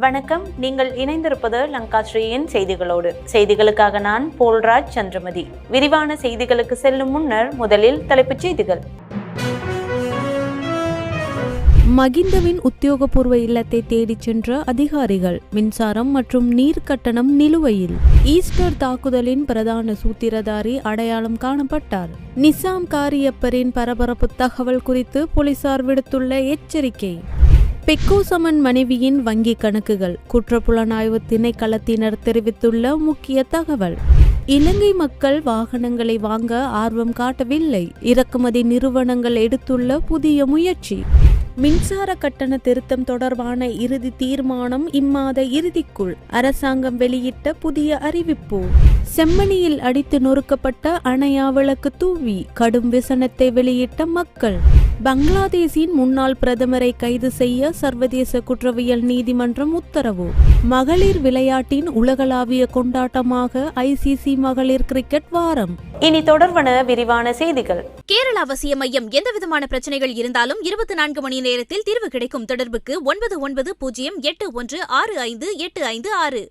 வணக்கம். நீங்கள் இணைந்திருப்பது லங்காஸ்ரீயின் செய்திகளோடு. செய்திகளுக்காக நான் போல்ராஜ் சந்திரமதி. விரிவான செய்திகளுக்கு செல்லும் முன்னர் முதலில் தலைப்புச் செய்திகள். மகிந்தவின் உத்தியோகபூர்வ இல்லத்தை தேடிச் சென்ற அதிகாரிகள் மின்சாரம் மற்றும் நீர் கட்டணம் நிலுவையில். ஈஸ்டர் தாக்குதலின் பிரதான சூத்திரதாரி அடையாளம் காணப்பட்டார். நிசாம் காரியப்பரின் பரபரப்பு தகவல் குறித்து போலீசார் விடுத்துள்ள எச்சரிக்கை. பெக்கோசமன் மனைவியின் வங்கி கணக்குகள். குற்றப்புலனாய்வு திணைக்களத்தினர் தெரிவித்துள்ள முக்கிய தகவல். இலங்கை மக்கள் வாகனங்களை வாங்க ஆர்வம் காட்டவில்லை. இறக்குமதி நிறுவனங்கள் எடுத்துள்ள புதிய முயற்சி. மின்சார கட்டண திருத்தம் தொடர்பான இறுதி தீர்மானம் இம்மாத இறுதிக்குள். அரசாங்கம் வெளியிட்ட புதிய அறிவிப்பு. செம்மணியில் அடித்து நொறுக்கப்பட்ட அணையா விளக்கு தூவி கடும் விசனத்தை வெளியிட்ட மக்கள். பங்களாதேஷின் முன்னாள் பிரதமரை கைது செய்ய சர்வதேச குற்றவியல் நீதிமன்றம் உத்தரவு. மகளிர் விளையாட்டின் உலகளாவிய கொண்டாட்டமாக ஐசிசி மகளிர் கிரிக்கெட் வாரம். இனி தொடர்வன விரிவான செய்திகள். கேரள அவசிய மையம் எந்தவிதமான பிரச்சனைகள் இருந்தாலும் இருபத்தி நான்கு மணி நேரத்தில் தீர்வு கிடைக்கும் தொடர்புக்கு ஒன்பது ஒன்பது பூஜ்ஜியம் எட்டு ஒன்று ஆறு ஐந்து எட்டு ஐந்து ஆறு.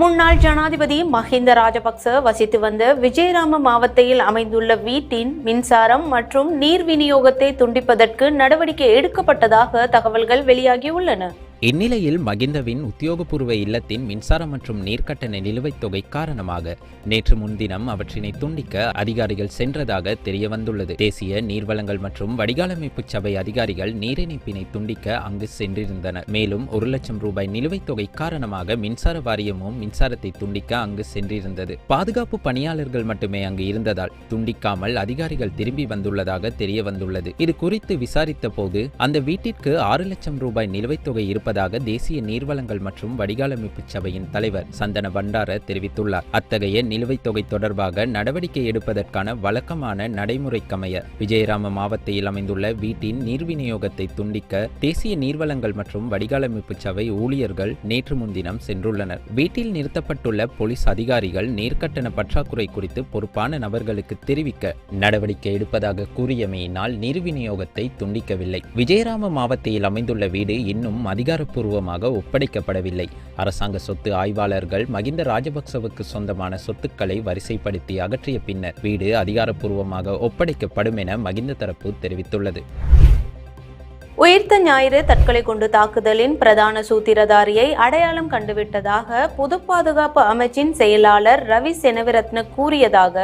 முன்னாள் ஜனாதிபதி மஹிந்த ராஜபக்ச வசித்து வந்த விஜயராம மாவட்டத்தில் அமைந்துள்ள வீட்டின் மின்சாரம் மற்றும் நீர் விநியோகத்தை துண்டிப்பதற்கு நடவடிக்கை எடுக்கப்பட்டதாக தகவல்கள் வெளியாகியுள்ளன. இந்நிலையில் மகிந்தவின் உத்தியோகபூர்வ இல்லத்தின் மின்சாரம் மற்றும் நீர்க்கட்டண நிலுவைத் தொகை காரணமாக நேற்று முன்தினம் அவற்றினை துண்டிக்க அதிகாரிகள் சென்றதாக தெரிய வந்துள்ளது தேசிய நீர்வளங்கள் மற்றும் வடிகாலமைப்பு சபை அதிகாரிகள் நீரிணைப்பினை துண்டிக்க அங்கு சென்றிருந்தனர். மேலும் ஒரு லட்சம் ரூபாய் நிலுவைத் தொகை காரணமாக மின்சார வாரியமும் மின்சாரத்தை துண்டிக்க அங்கு சென்றிருந்தது. பாதுகாப்பு பணியாளர்கள் மட்டுமே அங்கு இருந்ததால் துண்டிக்காமல் அதிகாரிகள் திரும்பி வந்துள்ளதாக தெரிய வந்துள்ளது இது குறித்து விசாரித்த போது அந்த வீட்டிற்கு ஆறு லட்சம் ரூபாய் நிலுவைத் தொகை இருப்பதாக தேசிய நீர்வளங்கள் மற்றும் வடிகாலமைப்பு சபையின் தலைவர் சந்தன பண்டார தெரிவித்துள்ளார். அத்தகைய நிலுவைத் தொகை தொடர்பாக நடவடிக்கை எடுப்பதற்கான வழக்கமான நடைமுறைக்கமைய விஜயராம மாவட்டத்தில் அமைந்துள்ள வீட்டின் நீர் விநியோகத்தை துண்டிக்க தேசிய நீர்வளங்கள் மற்றும் வடிகாலமைப்பு சபை ஊழியர்கள் நேற்று முன்தினம் சென்றுள்ளனர். வீட்டில் நிறுத்தப்பட்டுள்ள போலீஸ் அதிகாரிகள் நீர்க்கட்டண பற்றாக்குறை குறித்து பொறுப்பான நபர்களுக்கு தெரிவிக்க நடவடிக்கை எடுப்பதாக கூறியமையினால் நீர் விநியோகத்தை துண்டிக்கவில்லை. விஜயராம மாவட்டத்தில் அமைந்துள்ள வீடு இன்னும் அதிகார அதிகாரப்பூர்வமாக ஒப்படைக்கப்படவில்லை. அரசாங்க சொத்து ஆய்வாளர்கள் மகிந்த ராஜபக்சவுக்கு சொந்தமான சொத்துக்களை வரிசைப்படுத்தி அகற்றிய பின்னர் வீடு அதிகாரப்பூர்வமாக ஒப்படைக்கப்படும் என மகிந்த தரப்பு தெரிவித்துள்ளது. உயிர்த்த ஞாயிறு தற்கொலை குண்டு தாக்குதலின் பிரதான சூத்திரதாரியை அடையாளம் கண்டுவிட்டதாக பொது பாதுகாப்பு அமைச்சின் செயலாளர் ரவி செனவிரத்ன கூறியதாக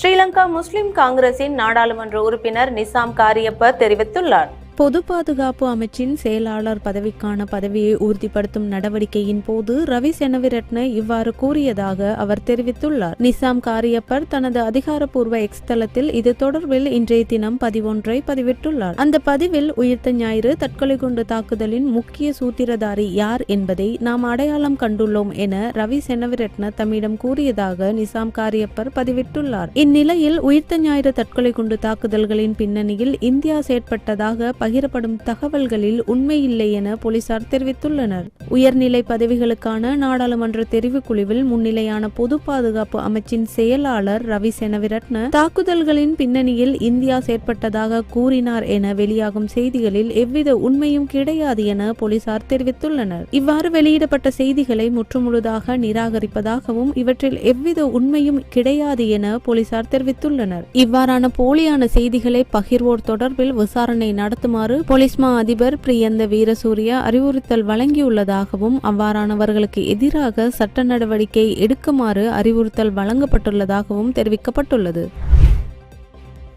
ஸ்ரீலங்கா முஸ்லிம் காங்கிரசின் நாடாளுமன்ற உறுப்பினர் நிசாம் காரியப்ப தெரிவித்துள்ளார். பொது பாதுகாப்பு அமைச்சின் செயலாளர் பதவிக்கான பதவியை உறுதிப்படுத்தும் நடவடிக்கையின் போது ரவி செனவிரட்ன இவ்வாறு கூறியதாக அவர் தெரிவித்துள்ளார். நிசாம் காரியப்பர் தனது அதிகாரப்பூர்வ எக்ஸ் தளத்தில் இது தொடர்பில் இன்றைய தினம் பதிவொன்றை பதிவிட்டுள்ளார். அந்த பதிவில் உயிர்த்த ஞாயிறு தற்கொலை குண்டு தாக்குதலின் முக்கிய சூத்திரதாரி யார் என்பதை நாம் அடையாளம் கண்டுள்ளோம் என ரவி செனவிரட்ன தம்மிடம் கூறியதாக நிசாம் காரியப்பர் பதிவிட்டுள்ளார். இந்நிலையில் உயிர்த்த ஞாயிறு தற்கொலை குண்டு தாக்குதல்களின் பின்னணியில் இந்தியா செயற்பட்டதாக பகிரப்படும் தகவல்களில் உண்மையில்லை என போலீசார் தெரிவித்துள்ளனர். உயர்நிலை பதவிகளுக்கான நாடாளுமன்ற தெரிவுக்குழுவில் முன்னிலையான பொது பாதுகாப்பு அமைச்சின் செயலாளர் ரவி செனவிரட்ன தாக்குதல்களின் பின்னணியில் இந்தியா செயற்பட்டதாக கூறினார் என வெளியாகும் செய்திகளில் எவ்வித உண்மையும் கிடையாது என போலீசார் தெரிவித்துள்ளனர். இவ்வாறு வெளியிடப்பட்ட செய்திகளை முற்றுமுழுதாக நிராகரிப்பதாகவும் இவற்றில் எவ்வித உண்மையும் கிடையாது என போலீசார் தெரிவித்துள்ளனர். இவ்வாறான போலியான செய்திகளை பகிர்வோர் தொடர்பில் விசாரணை நடத்துமாறு போலீஸ் மா அதிபர் பிரியந்த வீரசூரிய அறிவுறுத்தல் வழங்கியுள்ளதாகவும் அவ்வாறானவர்களுக்கு எதிராக சட்ட நடவடிக்கை எடுக்குமாறு அறிவுறுத்தல் வழங்கப்பட்டுள்ளதாகவும் தெரிவிக்கப்பட்டுள்ளது.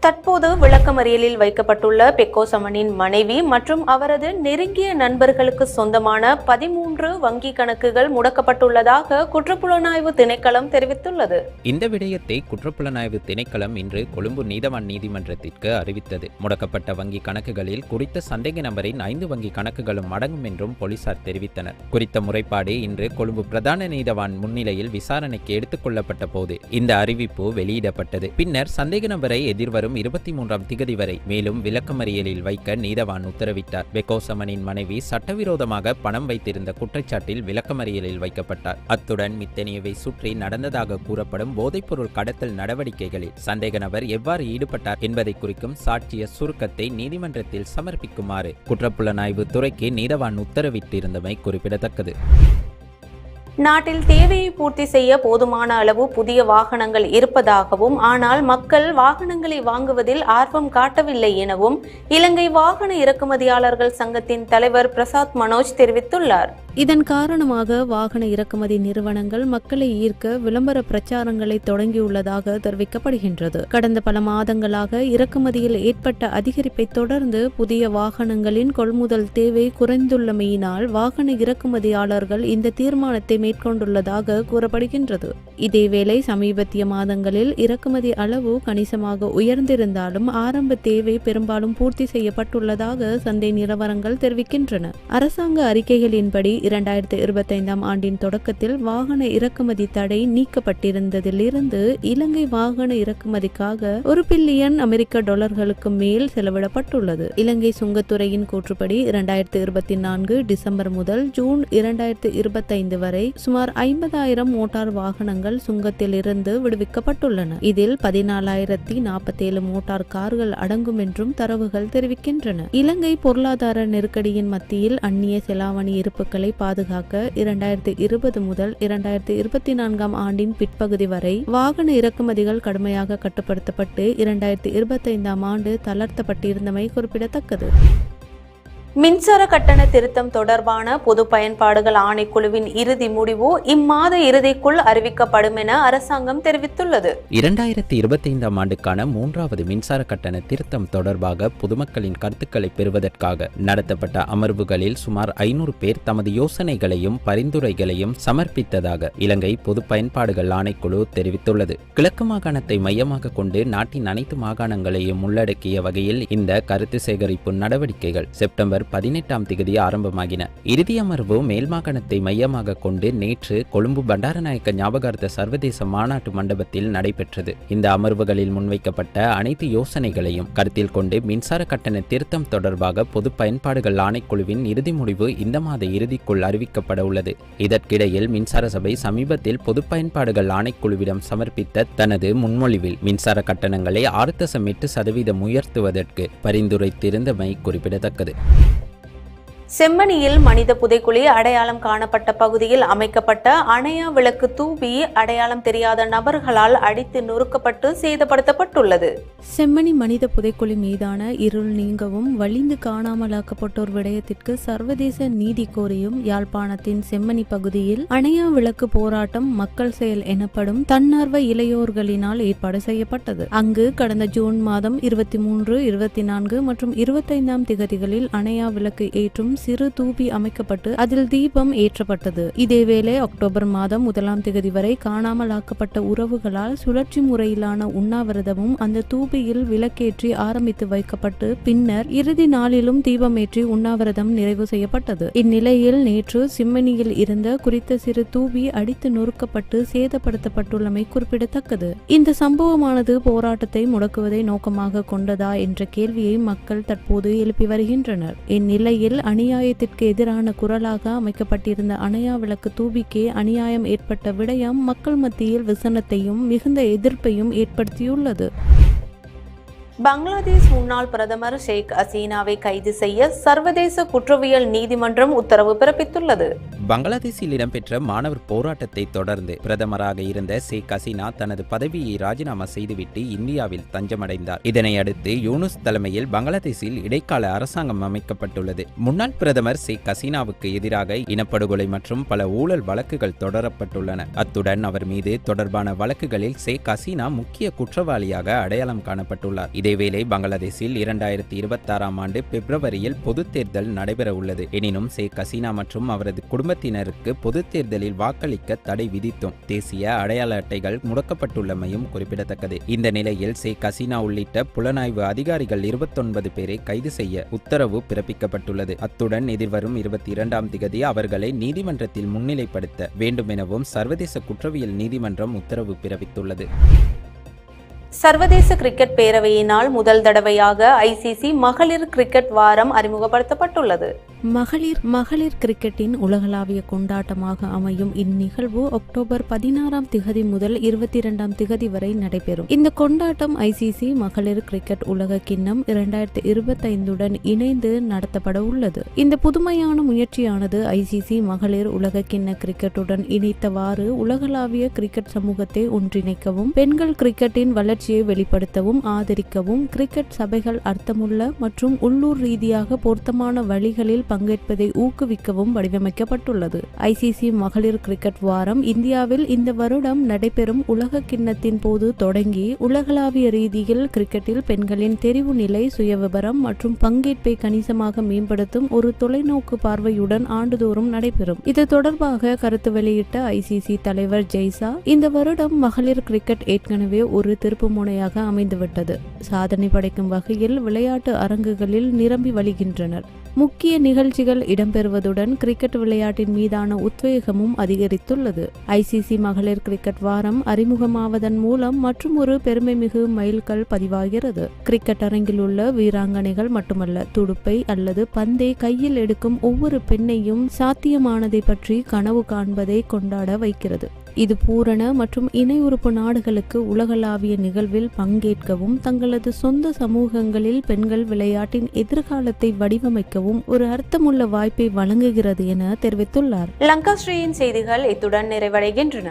தற்போது விளக்கமறியலில் வைக்கப்பட்டுள்ள பெக்கோசமனின் மனைவி மற்றும் அவரது நெருங்கிய நண்பர்களுக்கு சொந்தமான பதிமூன்று வங்கி கணக்குகள் முடக்கப்பட்டுள்ளதாக குற்றப்புலனாய்வு திணைக்களம் தெரிவித்துள்ளது. இந்த விடயத்தை குற்றப்புலனாய்வு திணைக்களம் இன்று கொழும்பு நீதவான் நீதிமன்றத்திற்கு அறிவித்தது. முடக்கப்பட்ட வங்கி கணக்குகளில் குறித்த சந்தேக நபரின் ஐந்து வங்கி கணக்குகளும் அடங்கும் என்றும் போலீசார் தெரிவித்தனர். குறித்த முறைப்பாடு இன்று கொழும்பு பிரதான நீதவான் முன்னிலையில் விசாரணைக்கு எடுத்துக் கொள்ளப்பட்ட போது இந்த அறிவிப்பு வெளியிடப்பட்டது. பின்னர் சந்தேக நபரை எதிர்வரும் மாதம் இருபத்தி மூன்றாம் திகதி வரை. மேலும் விளக்கமறியலில் வைக்க நீதவான் உத்தரவிட்டார். வெக்கோசமனின் மனைவி சட்டவிரோதமாக பணம் வைத்திருந்த குற்றச்சாட்டில் விளக்கமறியலில் வைக்கப்பட்டார். அத்துடன் மித்தனியவை சுற்றி நடந்ததாக கூறப்படும் போதைப்பொருள் கடத்தல் நடவடிக்கைகளில் சந்தேக நபர் எவ்வாறு ஈடுபட்டார் என்பதை குறிக்கும் சாட்சிய சுருக்கத்தை நீதிமன்றத்தில் சமர்ப்பிக்குமாறு குற்றப்புலனாய்வு துறைக்கு நீதவான் உத்தரவிட்டிருந்தமை குறிப்பிடத்தக்கது. நாட்டில் தேவையை பூர்த்தி செய்ய போதுமான அளவு புதிய வாகனங்கள் இருப்பதாகவும் ஆனால் மக்கள் வாகனங்களை வாங்குவதில் ஆர்வம் காட்டவில்லை எனவும் இலங்கை வாகன இறக்குமதியாளர்கள் சங்கத்தின் தலைவர் பிரசாத் மனோஜ் தெரிவித்துள்ளார். இதன் காரணமாக வாகன இறக்குமதி நிறுவனங்கள் மக்களை ஈர்க்க விளம்பர பிரச்சாரங்களை தொடங்கியுள்ளதாக தெரிவிக்கப்படுகின்றது. கடந்த பல மாதங்களாக இறக்குமதியில் ஏற்பட்ட அதிகரிப்பை தொடர்ந்து புதிய வாகனங்களின் கொள்முதல் தேவை குறைந்துள்ளமையினால் வாகன இறக்குமதியாளர்கள் இந்த தீர்மானத்தை மேற்கொண்டுள்ளதாக கூறப்படுகின்றது. இதேவேளை சமீபத்திய மாதங்களில் இறக்குமதி அளவு கணிசமாக உயர்ந்திருந்தாலும் ஆரம்ப தேவை பெரும்பாலும் பூர்த்தி செய்யப்பட்டுள்ளதாக சந்தை நிலவரங்கள் தெரிவிக்கின்றன. அரசாங்க அறிக்கைகளின்படி இரண்டாயிரத்தி இருபத்தைந்தாம் ஆண்டின் தொடக்கத்தில் வாகன இறக்குமதி தடை நீக்கப்பட்டிருந்ததிலிருந்து இலங்கை வாகன இறக்குமதிக்காக ஒரு பில்லியன் அமெரிக்க டாலர்களுக்கு மேல் செலவிடப்பட்டுள்ளது. இலங்கை சுங்கத்துறையின் கூற்றுப்படி இரண்டாயிரத்தி இருபத்தி நான்கு டிசம்பர் முதல் ஜூன் இரண்டாயிரத்தி இருபத்தைந்து வரை சுமார் ஐம்பதாயிரம் மோட்டார் வாகனங்கள் சுங்கத்தில் இருந்து விடுவிக்கப்பட்டுள்ளன. இதில் பதினாலாயிரத்தி நாற்பத்தேழு மோட்டார் கார்கள் அடங்கும் என்றும் தரவுகள் தெரிவிக்கின்றன. இலங்கை பொருளாதார நெருக்கடியின் மத்தியில் அந்நிய செலாவணி இருப்புகளை பாதுகாக்க இரண்டாயிரத்தி இருபது முதல் இரண்டாயிரத்தி இருபத்தி நான்காம் ஆண்டின் பிற்பகுதி வரை வாகன இறக்குமதிகள் கடுமையாக கட்டுப்படுத்தப்பட்டு இரண்டாயிரத்தி இருபத்தைந்தாம் ஆண்டு தளர்த்தப்பட்டிருந்தமை குறிப்பிடத்தக்கது. மின்சார கட்டண திருத்தம் தொடர்பான பொது பயன்பாடுகள் ஆணைக்குழுவின் இறுதி முடிவு இம்மாத இறுதிக்குள் அறிவிக்கப்படும் என அரசாங்கம் தெரிவித்துள்ளது. இரண்டாயிரத்தி இருபத்தி ஐந்தாம் ஆண்டுக்கான மூன்றாவது மின்சார கட்டண திருத்தம் தொடர்பாக பொதுமக்களின் கருத்துக்களை பெறுவதற்காக நடத்தப்பட்ட அமர்வுகளில் சுமார் ஐநூறு பேர் தமது யோசனைகளையும் பரிந்துரைகளையும் சமர்ப்பித்ததாக இலங்கை பொது பயன்பாடுகள் ஆணைக்குழு தெரிவித்துள்ளது. கிழக்கு மாகாணத்தை மையமாக கொண்டு நாட்டின் அனைத்து மாகாணங்களையும் உள்ளடக்கிய வகையில் இந்த கருத்து சேகரிப்பு நடவடிக்கைகள் செப்டம்பர் பதினெட்டாம் திகதி ஆரம்பமாகின. இறுதி அமர்வு மேல் மாகாணத்தை மையமாக கொண்டு நேற்று கொழும்பு பண்டாரநாயக்க ஞாபகார்த்த சர்வதேச மாநாட்டு மண்டபத்தில் நடைபெற்றது. இந்த அமர்வுகளில் முன்வைக்கப்பட்ட அனைத்து யோசனைகளையும் கருத்தில் கொண்டு மின்சார கட்டண திருத்தம் தொடர்பாக பொது பயன்பாடுகள் ஆணைக்குழுவின் இறுதி முடிவு இந்த மாத இறுதிக்குள் அறிவிக்கப்பட உள்ளது. இதற்கிடையில் மின்சார சபை சமீபத்தில் பொது பயன்பாடுகள் ஆணைக்குழுவிடம் சமர்ப்பித்த தனது முன்மொழிவில் மின்சார கட்டணங்களை ஆறு தசம் எட்டு சதவீதம் உயர்த்துவதற்கு பரிந்துரைத்திருந்தமை குறிப்பிடத்தக்கது. செம்மணியில் மனித புதைக்குழி அடையாளம் காணப்பட்ட பகுதியில் அமைக்கப்பட்ட அணையா விளக்கு தூவி அடையாளம் தெரியாத நபர்களால் அடித்து நொறுக்கப்பட்டு சேதப்படுத்தப்பட்டுள்ளது. செம்மணி மனித புதைக்குழி மீதான இருள் நீங்கவும் வலிந்து காணாமலாக்கப்பட்டோர் விடயத்திற்கு சர்வதேச நீதி கோரியும் யாழ்ப்பாணத்தின் செம்மணி பகுதியில் அணையா விளக்கு போராட்டம் மக்கள் செயல் எனப்படும் தன்னார்வ இளையோர்களினால் ஏற்பாடு செய்யப்பட்டது. அங்கு கடந்த ஜூன் மாதம் இருபத்தி மூன்று இருபத்தி நான்கு மற்றும் இருபத்தைந்தாம் திகதிகளில் அணையா விளக்கு ஏற்றும் சிறு தூபி அமைக்கப்பட்டு அதில் தீபம் ஏற்றப்பட்டது. இதேவேளை அக்டோபர் மாதம் முதலாம் திகதி வரை காணாமலாக்கப்பட்ட உறவுகளால் சுழற்சி முறையிலான உண்ணாவிரதமும் அந்த தூபியில் விளக்கேற்றி ஆரம்பித்து வைக்கப்பட்டு பின்னர் இறுதி நாளிலும் தீபமேற்றி உண்ணாவிரதம் நிறைவு செய்யப்பட்டது. இந்நிலையில் நேற்று சிம்மனியில் இருந்த குறித்த சிறு தூபி அடித்து நொறுக்கப்பட்டு சேதப்படுத்தப்பட்டுள்ளமை குறிப்பிடத்தக்கது. இந்த சம்பவமானது போராட்டத்தை முடக்குவதை நோக்கமாக கொண்டதா என்ற கேள்வியை மக்கள் தற்போது எழுப்பி வருகின்றனர். இந்நிலையில் அநியாயத்திற்கு எதிரான குரலாக அமைக்கப்பட்டிருந்த அணையா விளக்கு தூபிக்கே அநியாயம் ஏற்பட்ட விடயம் மக்கள் மத்தியில் விசனத்தையும் மிகுந்த எதிர்ப்பையும் ஏற்படுத்தியுள்ளது. பங்களாதேஷ் முன்னாள் பிரதமர் ஷேக் ஹசீனாவை கைது செய்ய சர்வதேச குற்றவியல் நீதிமன்றம் உத்தரவு பிறப்பித்துள்ளது. பங்களாதேஷில் இடம்பெற்ற மாணவர் போராட்டத்தை தொடர்ந்து பிரதமராக இருந்த ஷேக் ஹசீனா தனது பதவியை ராஜினாமா செய்துவிட்டு இந்தியாவில் தஞ்சமடைந்தார். இதனை அடுத்து யூனுஸ் தலைமையில் பங்களாதேஷில் இடைக்கால அரசாங்கம் அமைக்கப்பட்டுள்ளது. முன்னாள் பிரதமர் ஷேக் ஹசீனாவுக்கு எதிராக இனப்படுகொலை மற்றும் பல ஊழல் வழக்குகள் தொடரப்பட்டுள்ளன. அத்துடன் அவர் மீது தொடர்பான வழக்குகளில் ஷேக் ஹசீனா முக்கிய குற்றவாளியாக அடையாளம் காணப்பட்டுள்ளார். இதேவேளை பங்களாதேஷில் இரண்டாயிரத்தி இருபத்தாறாம் ஆண்டு பிப்ரவரியில் பொது தேர்தல் நடைபெற உள்ளது எனினும் ஷேக் ஹசீனா மற்றும் அவரது குடும்பத்தினருக்கு பொதுத் தேர்தலில் வாக்களிக்க தடை விதித்தும் தேசிய அடையாள அட்டைகள் முடக்கப்பட்டுள்ளமையும் குறிப்பிடத்தக்கது. இந்த நிலையில் சே கசினா உள்ளிட்ட புலனாய்வு அதிகாரிகள் இருபத்தொன்பது பேரை கைது செய்ய உத்தரவு பிறப்பிக்கப்பட்டுள்ளது. அத்துடன் எதிர்வரும் இருபத்தி இரண்டாம் திகதி அவர்களை நீதிமன்றத்தில் முன்னிலைப்படுத்த வேண்டுமெனவும் சர்வதேச குற்றவியல் நீதிமன்றம் உத்தரவு பிறப்பித்துள்ளது. சர்வதேச கிரிக்கெட் பேரவையினால் முதல் தடவையாக ஐசிசி மகளிர் கிரிக்கெட் வாரம் அறிமுகப்படுத்தப்பட்டுள்ளது. மகளிர் மகளிர் கிரிக்கெட்டின் உலகளாவிய கொண்டாட்டமாக அமையும் இந்நிகழ்வு அக்டோபர் பதினாறாம் திகதி முதல் இருபத்தி இரண்டாம் திகதி வரை நடைபெறும். இந்த கொண்டாட்டம் ஐசிசி மகளிர் கிரிக்கெட் உலக கிண்ணம் இரண்டாயிரத்தி இருபத்தைந்துடன் இணைந்து நடத்தப்பட உள்ளது. இந்த புதுமையான முயற்சியானது ஐசிசி மகளிர் உலக கிண்ண கிரிக்கெட்டுடன் இணைத்தவாறு உலகளாவிய கிரிக்கெட் சமூகத்தை ஒன்றிணைக்கவும் பெண்கள் கிரிக்கெட்டின் வளர்ச்சியை வெளிப்படுத்தவும் ஆதரிக்கவும் கிரிக்கெட் சபைகள் அர்த்தமுள்ள மற்றும் உள்ளூர் ரீதியாக பொருத்தமான வழிகளில் பங்கேற்பதை ஊக்குவிக்கவும் வடிவமைக்கப்பட்டுள்ளது. ஐசிசி மகளிர் கிரிக்கெட் வாரம் இந்தியாவில் இந்த வருடம் நடைபெறும் உலக கிண்ணத்தின் போது தொடங்கி உலகளாவிய ரீதியில் கிரிக்கெட்டில் பெண்களின் தெரிவு நிலை சுயவிபரம் மற்றும் பங்கேற்பை கணிசமாக மேம்படுத்தும் ஒரு தொலைநோக்கு பார்வையுடன் ஆண்டுதோறும் நடைபெறும். இது தொடர்பாக கருத்து வெளியிட்ட ஐசிசி தலைவர் ஜெய்சா இந்த வருடம் மகளிர் கிரிக்கெட் ஏற்கனவே ஒரு திருப்பு முனையாக அமைந்துவிட்டது. சாதனை படைக்கும் வகையில் விளையாட்டு அரங்குகளில் நிரம்பி வழிகின்றனர். முக்கிய நிகழ்ச்சிகள் இடம்பெறுவதுடன் கிரிக்கெட் விளையாட்டின் மீதான உத்வேகமும் அதிகரித்துள்ளது. ஐசிசி மகளிர் கிரிக்கெட் வாரம் அறிமுகமாவதன் மூலம் மற்றும் ஒரு பெருமைமிகு மைல்கல் பதிவாகிறது. கிரிக்கெட் அரங்கில் உள்ள வீராங்கனைகள் மட்டுமல்ல துடுப்பை அல்லது பந்தை கையில் எடுக்கும் ஒவ்வொரு பெண்ணையும் சாத்தியமானதை பற்றி கனவு காண்பதை கொண்டாட வைக்கிறது. இது பூரண மற்றும் இணை உறுப்பு நாடுகளுக்கு உலகளாவிய நிகழ்வில் பங்கேற்கவும் தங்களது சொந்த சமூகங்களில் பெண்கள் விளையாட்டின் எதிர்காலத்தை வடிவமைக்கவும் ஒரு அர்த்தமுள்ள வாய்ப்பை வழங்குகிறது என தெரிவித்துள்ளார். லங்காஸ்ரீயின் செய்திகள் இத்துடன் நிறைவடைகின்றன.